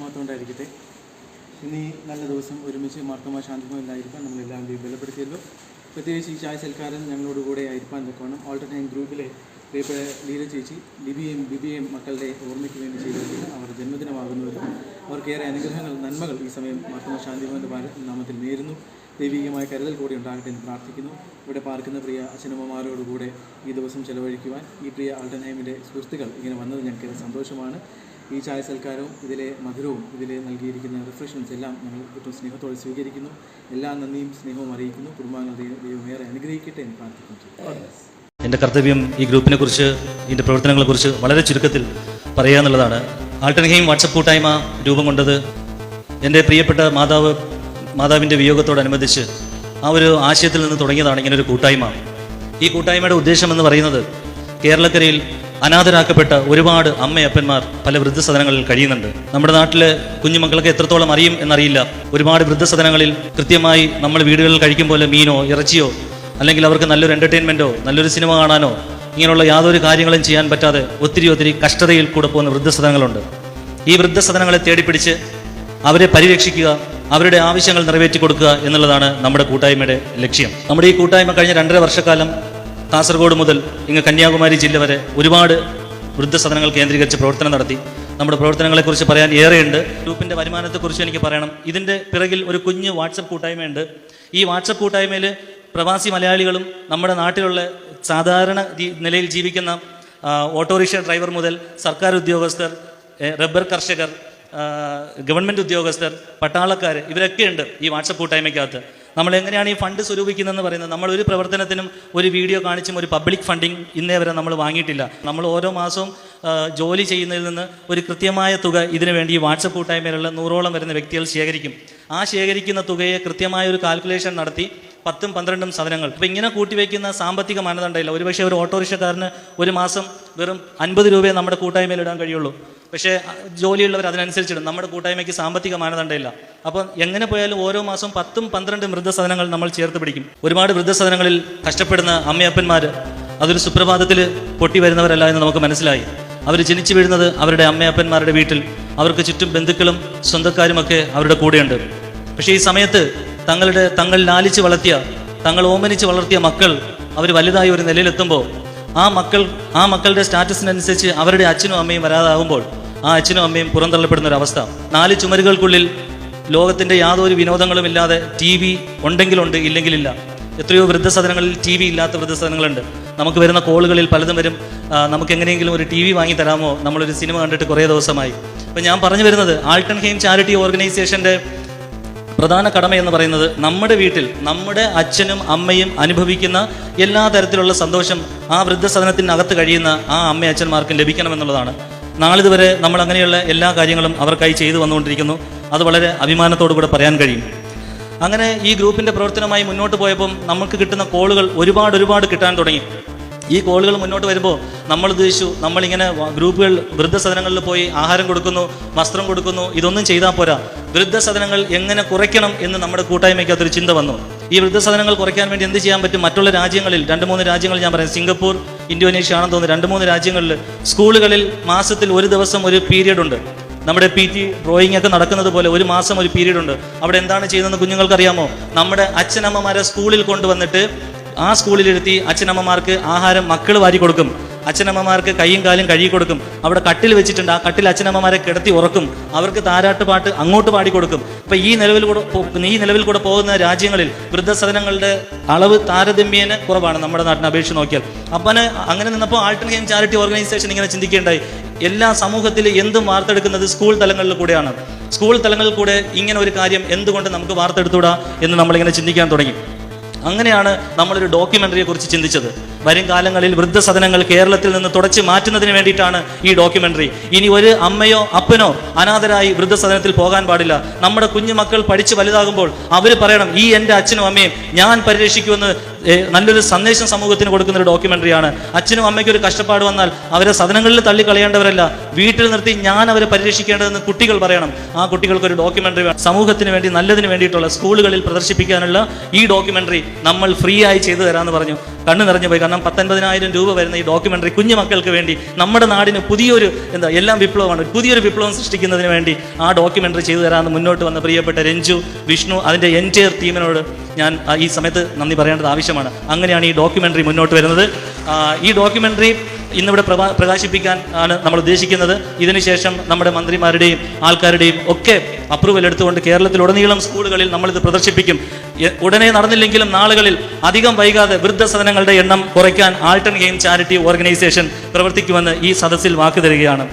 മാത്രമുണ്ടായിരിക്കട്ടെ. ഇനി നല്ല ദിവസം ഒരുമിച്ച് മാർത്തമ ശാന്തിമയിലായിരിക്കാൻ നമ്മളെല്ലാം ബലപ്പെടുത്തിയല്ലോ. പ്രത്യേകിച്ച് ഈ ചായ സൽക്കാരം ഞങ്ങളോട് കൂടെ ആയിരിക്കാൻ നിൽക്കണം. ഓൾട്ടർനേറ്റ് ഗ്രൂപ്പിലെ പ്രിയപ്പെട്ട ലീല ചേച്ചി ലിബിയും ബിബിയും മക്കളുടെ ഓർമ്മയ്ക്ക് വേണ്ടി ചെയ്തിട്ടുണ്ട് അവർ ജന്മദിനമാകുന്നവരും അവർക്കേറെ അനുഗ്രഹങ്ങൾ നന്മകൾ ഈ സമയം മാർത്തമ ശാന്തിമോഹന്റെ നാമത്തിൽ നേരുന്നു. ദൈവികമായ കരുതൽ കൂടി ഉണ്ടാകട്ടെ എന്ന് പ്രാർത്ഥിക്കുന്നു. ഇവിടെ പാർക്കുന്ന പ്രിയ അച്ഛനമ്മമാരോടുകൂടെ ഈ ദിവസം ചെലവഴിക്കുവാൻ ഈ പ്രിയ ആൾട്ടൻഹൈമിന്റെ സുഹൃത്തുക്കൾ ഇങ്ങനെ വന്നത് ഞങ്ങൾക്ക് സന്തോഷമാണ്. ഈ ചായ സൽക്കാരവും ഇതിലെ മധുരവും ഇതിലെ നൽകിയിരിക്കുന്ന റിഫ്രഷ്മെൻസ് എല്ലാം ഞങ്ങൾ ഏറ്റവും സ്നേഹത്തോടെ സ്വീകരിക്കുന്നു. എല്ലാ നന്ദിയും സ്നേഹവും അറിയിക്കുന്നു. കുടുംബാംഗങ്ങൾ ദൈവം ഏറെ അനുഗ്രഹിക്കട്ടെ എന്ന് പ്രാർത്ഥിക്കുന്നു. എന്റെ കർത്തവ്യം ഈ ഗ്രൂപ്പിനെ കുറിച്ച് ഇതിന്റെ പ്രവർത്തനങ്ങളെക്കുറിച്ച് വളരെ ചുരുക്കത്തിൽ പറയുക എന്നുള്ളതാണ്. ആൾട്ടൻഹെയിം വാട്സപ്പ് കൂട്ടായ്മ രൂപം കൊണ്ടത് എന്റെ പ്രിയപ്പെട്ട മാതാവ് മാതാവിന്റെ വിയോഗത്തോടനുബന്ധിച്ച് ആ ഒരു ആശയത്തിൽ നിന്ന് തുടങ്ങിയതാണ് ഇങ്ങനൊരു കൂട്ടായ്മ. ഈ കൂട്ടായ്മയുടെ ഉദ്ദേശം എന്ന് പറയുന്നത് കേരളക്കരയിൽ അനാഥരാക്കപ്പെട്ട ഒരുപാട് അമ്മയപ്പന്മാർ പല വൃദ്ധസദനങ്ങളിൽ കഴിയുന്നുണ്ട്. നമ്മുടെ നാട്ടിലെ കുഞ്ഞുമക്കൾക്ക് എത്രത്തോളം അറിയും എന്നറിയില്ല. ഒരുപാട് വൃദ്ധസദനങ്ങളിൽ കൃത്യമായി നമ്മൾ വീടുകളിൽ കഴിക്കും പോലെ മീനോ ഇറച്ചിയോ അല്ലെങ്കിൽ അവർക്ക് നല്ലൊരു എന്റർടൈൻമെന്റോ നല്ലൊരു സിനിമ കാണാനോ ഇങ്ങനെയുള്ള യാതൊരു കാര്യങ്ങളും ചെയ്യാൻ പറ്റാതെ ഒത്തിരി ഒത്തിരി കഷ്ടതയിൽ കൂടെ പോകുന്ന വൃദ്ധസദനങ്ങളുണ്ട്. ഈ വൃദ്ധസദനങ്ങളെ തേടിപ്പിടിച്ച് അവരെ പരിരക്ഷിക്കുക അവരുടെ ആവശ്യങ്ങൾ നിറവേറ്റി കൊടുക്കുക എന്നുള്ളതാണ് നമ്മുടെ കൂട്ടായ്മയുടെ ലക്ഷ്യം. നമ്മുടെ ഈ കൂട്ടായ്മ കഴിഞ്ഞ രണ്ടര വർഷക്കാലം കാസർഗോഡ് മുതൽ ഇങ്ങ് കന്യാകുമാരി ജില്ല വരെ ഒരുപാട് വൃദ്ധസദനങ്ങൾ കേന്ദ്രീകരിച്ച് പ്രവർത്തനം നടത്തി. നമ്മുടെ പ്രവർത്തനങ്ങളെക്കുറിച്ച് പറയാൻ ഏറെയുണ്ട്. ഗ്രൂപ്പിന്റെ വരുമാനത്തെക്കുറിച്ച് എനിക്ക് പറയണം. ഇതിന്റെ പിറകിൽ ഒരു കുഞ്ഞ് വാട്സപ്പ് കൂട്ടായ്മയുണ്ട്. ഈ വാട്സപ്പ് കൂട്ടായ്മയിൽ പ്രവാസി മലയാളികളും നമ്മുടെ നാട്ടിലുള്ള സാധാരണ നിലയിൽ ജീവിക്കുന്ന ഓട്ടോറിക്ഷ ഡ്രൈവർ മുതൽ സർക്കാർ ഉദ്യോഗസ്ഥർ റബ്ബർ കർഷകർ ഗവൺമെന്റ് ഉദ്യോഗസ്ഥർ പട്ടാളക്കാർ ഇവരൊക്കെ ഉണ്ട് ഈ വാട്സപ്പ് കൂട്ടായ്മയ്ക്കകത്ത്. നമ്മൾ എങ്ങനെയാണ് ഈ ഫണ്ട് സ്വരൂപിക്കുന്നതെന്ന് പറയുന്നത്? നമ്മൾ ഒരു പ്രവർത്തനത്തിനും ഒരു വീഡിയോ കാണിച്ചും ഒരു പബ്ലിക് ഫണ്ടിങ് ഇന്നേ വരെ നമ്മൾ വാങ്ങിയിട്ടില്ല. നമ്മൾ ഓരോ മാസവും ജോലി ചെയ്യുന്നതിൽ നിന്ന് ഒരു കൃത്യമായ തുക ഇതിനു വേണ്ടി ഈ വാട്സപ്പ് കൂട്ടായ്മയിലുള്ള നൂറോളം വരുന്ന വ്യക്തികൾ ശേഖരിക്കും. ആ ശേഖരിക്കുന്ന തുകയെ കൃത്യമായ ഒരു കാൽക്കുലേഷൻ നടത്തി പത്തും പന്ത്രണ്ടും സാധനങ്ങൾ. അപ്പോൾ ഇങ്ങനെ കൂട്ടിവെക്കുന്ന സാമ്പത്തിക മാനദണ്ഡമില്ല ഒരുപക്ഷെ ഒരു ഓട്ടോറിക്ഷക്കാരന് ഒരു മാസം വെറും അൻപത് രൂപയെ നമ്മുടെ കൂട്ടായ്മയിൽ ഇടാൻ കഴിയുള്ളൂ. പക്ഷേ ജോലിയുള്ളവർ അതിനനുസരിച്ചിടും. നമ്മുടെ കൂട്ടായ്മയ്ക്ക് സാമ്പത്തിക മാനദണ്ഡമില്ല അപ്പം എങ്ങനെ പോയാലും ഓരോ മാസം പത്തും പന്ത്രണ്ടും വൃദ്ധസദനങ്ങൾ നമ്മൾ ചേർത്ത് പിടിക്കും. ഒരുപാട് വൃദ്ധസദനങ്ങളിൽ കഷ്ടപ്പെടുന്ന അമ്മയപ്പന്മാർ അതൊരു സുപ്രഭാതത്തിൽ പൊട്ടി വരുന്നവരല്ല എന്ന് നമുക്ക് മനസ്സിലായി. അവർ ജനിച്ചു വീഴുന്നത് അവരുടെ അമ്മയപ്പന്മാരുടെ വീട്ടിൽ. അവർക്ക് ചുറ്റും ബന്ധുക്കളും സ്വന്തക്കാരുമൊക്കെ അവരുടെ കൂടെയുണ്ട്. പക്ഷേ ഈ സമയത്ത് തങ്ങളുടെ തങ്ങൾ ലാലിച്ച് വളർത്തിയ തങ്ങൾ ഓമനിച്ച് വളർത്തിയ മക്കൾ അവർ വലുതായി ഒരു നിലയിലെത്തുമ്പോൾ ആ മക്കൾ ആ മക്കളുടെ സ്റ്റാറ്റസിനനുസരിച്ച് അവരുടെ അച്ഛനും അമ്മയും വരാതാകുമ്പോൾ ആ അച്ഛനും അമ്മയും പുറന്തള്ളപ്പെടുന്ന ഒരു അവസ്ഥ നാല് ചുമരുകൾക്കുള്ളിൽ ലോകത്തിന്റെ യാതൊരു വിനോദങ്ങളും ഇല്ലാതെ ടി വി ഉണ്ടെങ്കിലുണ്ട് ഇല്ലെങ്കിലില്ല. എത്രയോ വൃദ്ധസദനങ്ങളിൽ ടി വി ഇല്ലാത്ത വൃദ്ധസദനങ്ങളുണ്ട്. നമുക്ക് വരുന്ന കോളുകളിൽ പലതും വരും. നമുക്ക് എങ്ങനെയെങ്കിലും ഒരു ടി വി വാങ്ങി തരാമോ? നമ്മളൊരു സിനിമ കണ്ടിട്ട് കുറേ ദിവസമായി. അപ്പം ഞാൻ പറഞ്ഞു വരുന്നത് ആൾട്ടൺ ഹെയിം ചാരിറ്റി ഓർഗനൈസേഷന്റെ പ്രധാന കടമ എന്ന് പറയുന്നത് നമ്മുടെ വീട്ടിൽ നമ്മുടെ അച്ഛനും അമ്മയും അനുഭവിക്കുന്ന എല്ലാ തരത്തിലുള്ള സന്തോഷം ആ വൃദ്ധസദനത്തിനകത്ത് കഴിയുന്ന ആ അമ്മ അച്ഛന്മാർക്കും ലഭിക്കണമെന്നുള്ളതാണ്. നാളിതുവരെ നമ്മൾ അങ്ങനെയുള്ള എല്ലാ കാര്യങ്ങളും അവർക്കായി ചെയ്തു വന്നുകൊണ്ടിരിക്കുന്നു. അത് വളരെ അഭിമാനത്തോടു കൂടെ പറയാൻ കഴിയും. അങ്ങനെ ഈ ഗ്രൂപ്പിന്റെ പ്രവർത്തനമായി മുന്നോട്ട് പോയപ്പം നമുക്ക് കിട്ടുന്ന കോളുകൾ ഒരുപാട് ഒരുപാട് കിട്ടാൻ തുടങ്ങി. ഈ കോളുകൾ മുന്നോട്ട് വരുമ്പോൾ നമ്മൾ ഉദ്ദേശിച്ചു നമ്മളിങ്ങനെ ഗ്രൂപ്പുകൾ വൃദ്ധസദനങ്ങളിൽ പോയി ആഹാരം കൊടുക്കുന്നു വസ്ത്രം കൊടുക്കുന്നു ഇതൊന്നും ചെയ്താൽ പോരാ. വൃദ്ധസദനങ്ങൾ എങ്ങനെ കുറയ്ക്കണം എന്ന് നമ്മുടെ കൂട്ടായ്മയ്ക്ക് അതൊരു ചിന്ത വന്നു. ഈ വൃദ്ധസദനങ്ങൾ കുറയ്ക്കാൻ വേണ്ടി എന്ത് ചെയ്യാൻ പറ്റും? മറ്റുള്ള രാജ്യങ്ങളിൽ രണ്ട് മൂന്ന് രാജ്യങ്ങൾ ഞാൻ പറയാം സിംഗപ്പൂർ ഇന്തോനേഷ്യ ആണെന്ന് തോന്നുന്നു. രണ്ട് മൂന്ന് രാജ്യങ്ങളിൽ സ്കൂളുകളിൽ മാസത്തിൽ ഒരു ദിവസം ഒരു പീരീഡ് ഉണ്ട്. നമ്മുടെ പി ടി ഡ്രോയിങ് ഒക്കെ നടക്കുന്നത് പോലെ ഒരു മാസം ഒരു പീരീഡ് ഉണ്ട്. അവിടെ എന്താണ് ചെയ്യുന്നതെന്ന് കുഞ്ഞുങ്ങൾക്ക് അറിയാമോ നമ്മുടെ അച്ഛനമ്മമാരെ സ്കൂളിൽ കൊണ്ടുവന്നിട്ട് ആ സ്കൂളിലിരുത്തി അച്ഛനമ്മമാർക്ക് ആഹാരം മക്കൾ വാരി കൊടുക്കും. അച്ഛനമ്മമാർക്ക് കൈയും കാലും കഴുകി കൊടുക്കും. അവിടെ കട്ടിൽ വെച്ചിട്ടുണ്ട്. ആ കട്ടിൽ അച്ഛനമ്മമാരെ കിടത്തി ഉറക്കും. അവർക്ക് താരാട്ട് പാട്ട് അങ്ങോട്ട് പാടിക്കൊടുക്കും. അപ്പൊ ഈ നിലവിൽ കൂടെ ഈ നിലവിൽ കൂടെ പോകുന്ന രാജ്യങ്ങളിൽ വൃദ്ധസദനങ്ങളുടെ അളവ് താരതമ്യേന കുറവാണ് നമ്മുടെ നാട്ടിനെ അപേക്ഷിച്ച് നോക്കിയാൽ. അപ്പന് അങ്ങനെ നിന്നപ്പോൾ ആൾട്ടൺ ഗെയിം ചാരിറ്റി ഓർഗനൈസേഷൻ ഇങ്ങനെ ചിന്തിക്കേണ്ടായി എല്ലാ സമൂഹത്തിൽ എന്തും വാർത്തെടുക്കുന്നത് സ്കൂൾ തലങ്ങളിൽ കൂടെയാണ്. സ്കൂൾ തലങ്ങളിൽ കൂടെ ഇങ്ങനെ ഒരു കാര്യം എന്തുകൊണ്ട് നമുക്ക് വാർത്തെടുത്തുകൂടാ എന്ന് നമ്മളിങ്ങനെ ചിന്തിക്കാൻ തുടങ്ങി. അങ്ങനെയാണ് നമ്മളൊരു ഡോക്യുമെന്ററിയെ കുറിച്ച് ചിന്തിച്ചത്. വരും കാലങ്ങളിൽ വൃദ്ധസദനങ്ങൾ കേരളത്തിൽ നിന്ന് തുടച്ചു മാറ്റുന്നതിന് വേണ്ടിയിട്ടാണ് ഈ ഡോക്യുമെന്ററി. ഇനി ഒരു അമ്മയോ അപ്പനോ അനാഥരായി വൃദ്ധസദനത്തിൽ പോകാൻ പാടില്ല. നമ്മുടെ കുഞ്ഞുമക്കൾ പഠിച്ച് വലുതാകുമ്പോൾ അവർ പറയണം ഈ എന്റെ അച്ഛനും അമ്മയും ഞാൻ പരിരക്ഷിക്കുമെന്ന് നല്ലൊരു സന്ദേശം സമൂഹത്തിന് കൊടുക്കുന്ന ഒരു ഡോക്യുമെന്ററിയാണ്. അച്ഛനും അമ്മയ്ക്കും ഒരു കഷ്ടപ്പാട് വന്നാൽ അവരെ സദനങ്ങളിൽ തള്ളിക്കളയേണ്ടവരല്ല. വീട്ടിൽ നിർത്തി ഞാൻ അവരെ പരിരക്ഷിക്കേണ്ടതെന്ന് കുട്ടികൾ പറയണം. ആ കുട്ടികൾക്ക് ഒരു ഡോക്യുമെന്ററി സമൂഹത്തിന് വേണ്ടി നല്ലതിന് വേണ്ടിയിട്ടുള്ള സ്കൂളുകളിൽ പ്രദർശിപ്പിക്കാനുള്ള ഈ ഡോക്യുമെന്ററി നമ്മൾ ഫ്രീ ആയി ചെയ്തു തരാമെന്ന് പറഞ്ഞു. കണ്ണു നിറഞ്ഞു പോയി കാരണം പത്തൊൻപതിനായിരം രൂപ വരുന്ന ഈ ഡോക്യുമെന്ററി കുഞ്ഞു മക്കൾക്ക് വേണ്ടി നമ്മുടെ നാടിന് പുതിയൊരു എന്താ എല്ലാം വിപ്ലവമാണ്. പുതിയൊരു വിപ്ലവം സൃഷ്ടിക്കുന്നതിന് വേണ്ടി ആ ഡോക്യുമെന്ററി ചെയ്തു തരാമെന്ന് മുന്നോട്ട് വന്ന പ്രിയപ്പെട്ട രഞ്ജു വിഷ്ണു അതിന്റെ എന്റയർ ടീമിനോട് ഞാൻ ഈ സമയത്ത് നന്ദി പറയേണ്ടത് ആവശ്യമാണ്. അങ്ങനെയാണ് ഈ ഡോക്യുമെന്ററി മുന്നോട്ട് വരുന്നത്. ഈ ഡോക്യുമെന്ററി ഇന്നിവിടെ പ്രഭാ പ്രകാശിപ്പിക്കാൻ ആണ് നമ്മൾ ഉദ്ദേശിക്കുന്നത്. ഇതിനുശേഷം നമ്മുടെ മന്ത്രിമാരുടെയും ആൾക്കാരുടെയും ഒക്കെ അപ്രൂവൽ എടുത്തുകൊണ്ട് കേരളത്തിലുടനീളം സ്കൂളുകളിൽ നമ്മളിത് പ്രദർശിപ്പിക്കും. ഉടനെ നടന്നില്ലെങ്കിലും നാളുകളിൽ അധികം വൈകാതെ വൃദ്ധസദനങ്ങളുടെ എണ്ണം കുറയ്ക്കാൻ ആൾട്ടൺ ഗെയിം ചാരിറ്റി ഓർഗനൈസേഷൻ പ്രവർത്തിക്കുമെന്ന് ഈ സദസ്സിൽ വാക്കു തരികയാണ്.